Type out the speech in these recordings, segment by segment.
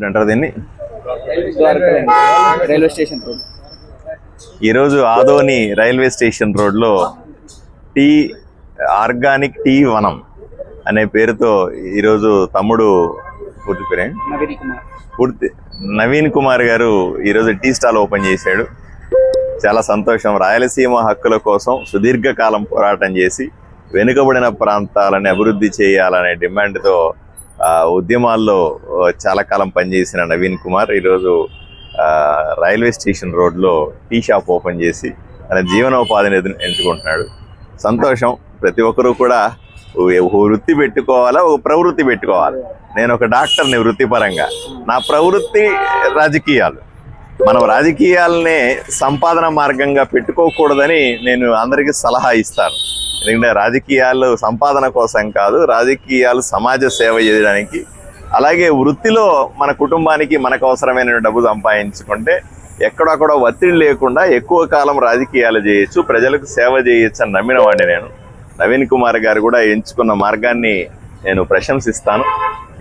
ఇప్పుడు అంటారు దీన్ని? Railway station road. ఈరోజు ఆదోని రైల్వే స్టేషన్ రోడ్లో టీ ఆర్గానిక్ టీ వనం అనే పేరుతో ఈరోజు తమ్ముడు పూర్తి పేరే? నవీన్ కుమార్. పూర్తి నవీన్ కుమార్ గారు ఈరోజు టీ స్టాల్ ఓపెన్ చేశాడు. చాలా సంతోషం. రాయలసీమ హక్కుల కోసం సుదీర్ఘకాలం పోరాటం చేసి వెనుకబడిన ప్రాంతాలని అభివృద్ధి చేయాలనే డిమాండ్తో ఉద్యమాల్లో చాలా కాలం పనిచేసిన నవీన్ కుమార్ ఈరోజు రైల్వే స్టేషన్ రోడ్లో టీ షాప్ ఓపెన్ చేసి తన జీవనోపాధిని ఎదు- ఎంచుకుంటున్నాడు. సంతోషం. ప్రతి ఒక్కరూ కూడా వృత్తి పెట్టుకోవాలా ఒక ప్రవృత్తి పెట్టుకోవాలి. నేను ఒక డాక్టర్ని వృత్తిపరంగా. నా ప్రవృత్తి రాజకీయాలు. మనం రాజకీయాలనే సంపాదన మార్గంగా పెట్టుకోకూడదని నేను అందరికీ సలహా ఇస్తాను. ఎందుకంటే రాజకీయాలు సంపాదన కోసం కాదు రాజకీయాలు సమాజ సేవ చేయడానికి. అలాగే వృత్తిలో మన కుటుంబానికి మనకు అవసరమైన డబ్బు సంపాదించుకుంటే ఎక్కడక్కడ ఒత్తిడి లేకుండా ఎక్కువ కాలం రాజకీయాలు చేయొచ్చు ప్రజలకు సేవ చేయొచ్చు అని నమ్మిన వాడిని నేను. నవీన్ కుమార్ గారు కూడా ఎంచుకున్న మార్గాన్ని నేను ప్రశంసిస్తాను.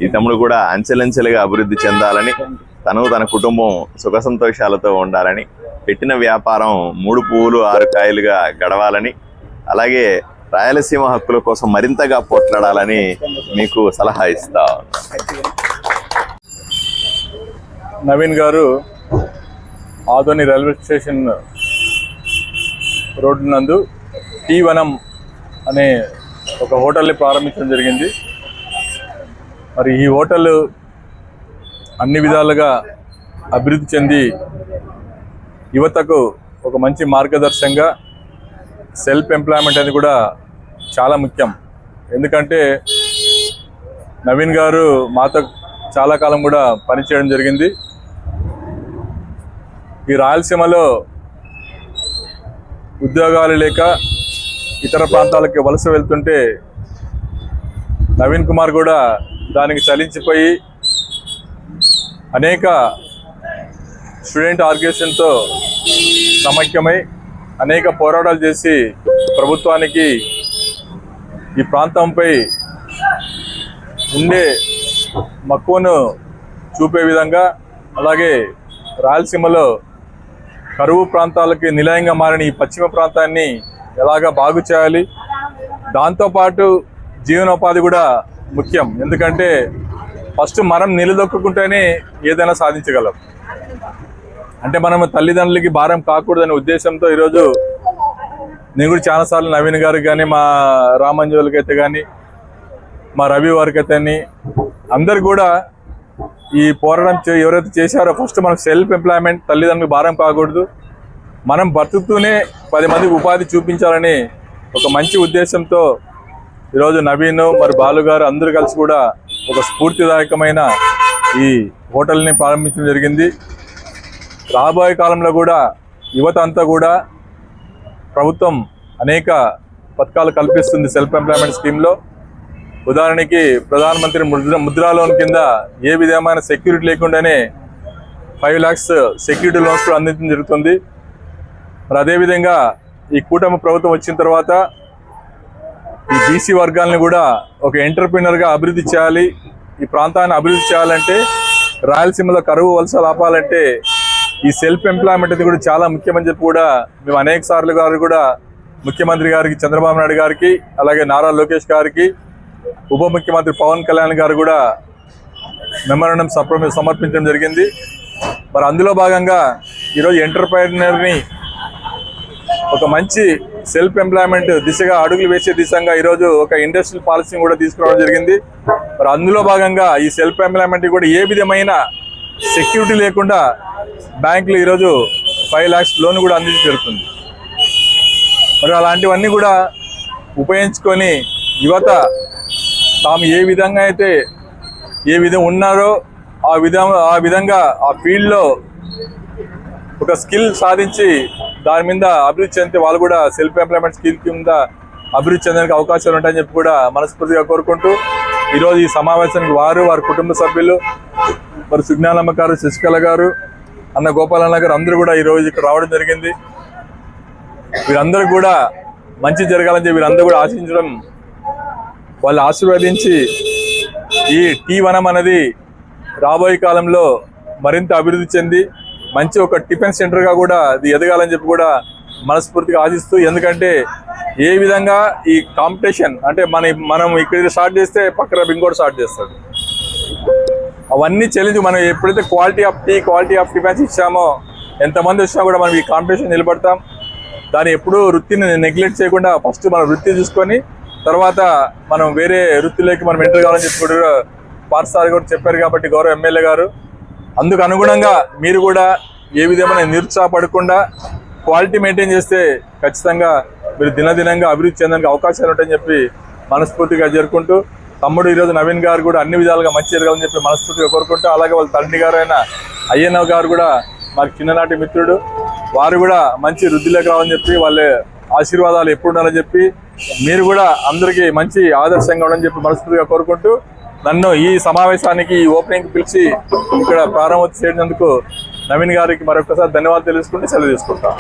ఈ తమ్ముడు కూడా అంచెలంచెలుగా అభివృద్ధి చెందాలని తను తన కుటుంబం సుఖ సంతోషాలతో ఉండాలని పెట్టిన వ్యాపారం మూడు పువ్వులు ఆరు కాయలుగా గడవాలని అలాగే రాయలసీమ హక్కుల కోసం మరింతగా పోట్లాడాలని మీకు సలహా ఇస్తా. నవీన్ గారు ఆదోని రైల్వే స్టేషన్ రోడ్డు నందు టీ వనం అనే ఒక హోటల్ని ప్రారంభించడం జరిగింది. మరి ఈ హోటల్ అన్ని విధాలుగా అభివృద్ధి చెంది యువతకు ఒక మంచి మార్గదర్శకంగా సెల్ఫ్ ఎంప్లాయ్మెంట్ అనేది కూడా చాలా ముఖ్యం. ఎందుకంటే నవీన్ గారు మాతో చాలా కాలం కూడా పనిచేయడం జరిగింది. ఈ రాయలసీమలో ఉద్యోగాలు లేక ఇతర ప్రాంతాలకి వలస వెళ్తుంటే నవీన్ కుమార్ కూడా దానికి చలించిపోయి అనేక స్టూడెంట్ ఆర్గనైజేషన్తో సమైక్యమై అనేక పోరాటాలు చేసి ప్రభుత్వానికి ఈ ప్రాంతంపై ఉండే మక్కువను చూపే విధంగా అలాగే రాయలసీమలో కరువు ప్రాంతాలకి నిలయంగా మారిన ఈ పశ్చిమ ప్రాంతాన్ని ఎలాగా బాగు చేయాలి? దాంతోపాటు జీవనోపాధి కూడా ముఖ్యం. ఎందుకంటే ఫస్ట్ మనం నిలదొక్కుంటేనే ఏదైనా సాధించగలం. అంటే మనం తల్లిదండ్రులకి భారం కాకూడదనే ఉద్దేశంతో ఈరోజు నేను కూడా చాలాసార్లు నవీన్ గారికి కానీ మా రామంజులకి అయితే కానీ మా రవి వారికి అయితే అందరు కూడా ఈ పోరాటం చే- ఎవరైతే చేశారో ఫస్ట్ మనం సెల్ఫ్ ఎంప్లాయ్మెంట్ తల్లిదండ్రులకు భారం కాకూడదు. మనం బతుకుతూనే పది మందికి ఉపాధి చూపించాలని ఒక మంచి ఉద్దేశంతో ఈరోజు నవీన్ మరి బాలు గారు అందరూ కలిసి కూడా ఒక స్ఫూర్తిదాయకమైన ఈ హోటల్ని ప్రారంభించడం జరిగింది. రాబోయే కాలంలో కూడా యువత అంతా కూడా ప్రభుత్వం అనేక పథకాలు కల్పిస్తుంది సెల్ఫ్ ఎంప్లాయ్మెంట్ స్కీమ్లో. ఉదాహరణకి ప్రధానమంత్రి ముద్ర ముద్రా లోన్ కింద ఏ విధమైన సెక్యూరిటీ లేకుండానే ఫైవ్ ల్యాక్స్ సెక్యూరిటీ లోన్స్ కూడా అందించడం జరుగుతుంది. మరి అదేవిధంగా ఈ కూటమి ప్రభుత్వం వచ్చిన తర్వాత ఈ బీసీ వర్గాలను కూడా ఒక ఎంటర్ప్రినర్గా అభివృద్ధి చేయాలి. ఈ ప్రాంతాన్ని అభివృద్ధి చేయాలంటే రాయలసీమలో కరువు వలస లాపాలంటే ఈ సెల్ఫ్ ఎంప్లాయ్మెంట్ అనేది కూడా చాలా ముఖ్యమని చెప్పి కూడా మేము అనేక సార్లు గారు కూడా ముఖ్యమంత్రి గారికి చంద్రబాబు నాయుడు గారికి అలాగే నారా లోకేష్ గారికి ఉప ముఖ్యమంత్రి పవన్ కళ్యాణ్ గారు కూడా మెమరణం సప్ర సమర్పించడం జరిగింది. మరి అందులో భాగంగా ఈరోజు ఎంటర్ప్రైనర్ని ఒక మంచి సెల్ఫ్ ఎంప్లాయ్మెంట్ దిశగా అడుగులు వేసే దిశగా ఈరోజు ఒక ఇండస్ట్రియల్ పాలసీని కూడా తీసుకురావడం జరిగింది. మరి అందులో భాగంగా ఈ సెల్ఫ్ ఎంప్లాయ్మెంట్ కూడా ఏ విధమైన సెక్యూరిటీ లేకుండా బ్యాంకులు ఈరోజు ఫైవ్ ల్యాక్స్ లోన్ కూడా అందించడం జరుగుతుంది. మరి అలాంటివన్నీ కూడా ఉపయోగించుకొని యువత తాము ఏ విధంగా అయితే ఏ విధంగా ఉన్నారో ఆ విధంగా ఆ విధంగా ఆ ఫీల్డ్లో ఒక స్కిల్ సాధించి దాని మీద అభివృద్ధి చెందితే వాళ్ళు కూడా సెల్ఫ్ ఎంప్లాయ్మెంట్ స్కిల్ కింద అభివృద్ధి చెందడానికి అవకాశాలు ఉంటాయని చెప్పి కూడా మనస్ఫూర్తిగా కోరుకుంటూ ఈరోజు ఈ సమావేశానికి వారు వారి కుటుంబ సభ్యులు మరి సుజ్ఞానమ్మ గారు శశికళ గారు అన్న గోపాలన్న గారు అందరూ కూడా ఈరోజు ఇక్కడ రావడం జరిగింది. వీరందరూ కూడా మంచి జరగాలని చెప్పి వీరందరూ కూడా ఆశించడం వాళ్ళు ఆశీర్వదించి ఈ టీ వనం అనేది రాబోయే కాలంలో మరింత అభివృద్ధి చెంది మంచి ఒక టిఫిన్ సెంటర్గా కూడా అది ఎదగాలని చెప్పి కూడా మనస్ఫూర్తిగా ఆశిస్తూ ఎందుకంటే ఏ విధంగా ఈ కాంపిటీషన్ అంటే మన మనం ఇక్కడ స్టార్ట్ చేస్తే పక్కన ఇంకోటి స్టార్ట్ చేస్తాడు. అవన్నీ చెల్లించి మనం ఎప్పుడైతే quality of tea quality of tiffins ఇచ్చామో ఎంతమంది వచ్చినా కూడా మనం ఈ కాంపిటీషన్ నిలబడతాం. దాన్ని ఎప్పుడూ వృత్తిని నెగ్లెక్ట్ చేయకుండా ఫస్ట్ మన వృత్తి చూసుకొని తర్వాత మనం వేరే వృత్తిలోకి మనం ఎంటర్ కావాలని చెప్పి కూడా పార్సార్ కూడా చెప్పారు కాబట్టి గౌరవ ఎమ్మెల్యే గారు అందుకు అనుగుణంగా మీరు కూడా ఏ విధమైన నిరుత్సాహపడకుండా క్వాలిటీ మెయింటైన్ చేస్తే ఖచ్చితంగా మీరు దినదినంగా అభివృద్ధి చెందడానికి అవకాశాలు ఉంటాయని చెప్పి మనస్ఫూర్తిగా జరుపుకుంటూ తమ్ముడు ఈరోజు నవీన్ గారు కూడా అన్ని విధాలుగా మంచి జరగాలని చెప్పి మనస్ఫూర్తిగా కోరుకుంటూ అలాగే వాళ్ళ తండ్రి గారు అయిన అయ్యన్నవ్ గారు కూడా మాకు చిన్ననాటి మిత్రుడు. వారు కూడా మంచి వృద్ధిలోకి రావాలని చెప్పి వాళ్ళ ఆశీర్వాదాలు ఎప్పుడు ఉండాలని చెప్పి మీరు కూడా అందరికీ మంచి ఆదర్శంగా ఉండని చెప్పి మనస్ఫూర్తిగా కోరుకుంటూ నన్ను ఈ సమావేశానికి ఈ ఓపెనింగ్ పిలిచి ఇక్కడ ప్రారంభం చేసినందుకు నవీన్ గారికి మరొకసారి ధన్యవాదాలు తెలుసుకుంటే సెలవు తీసుకుంటాను.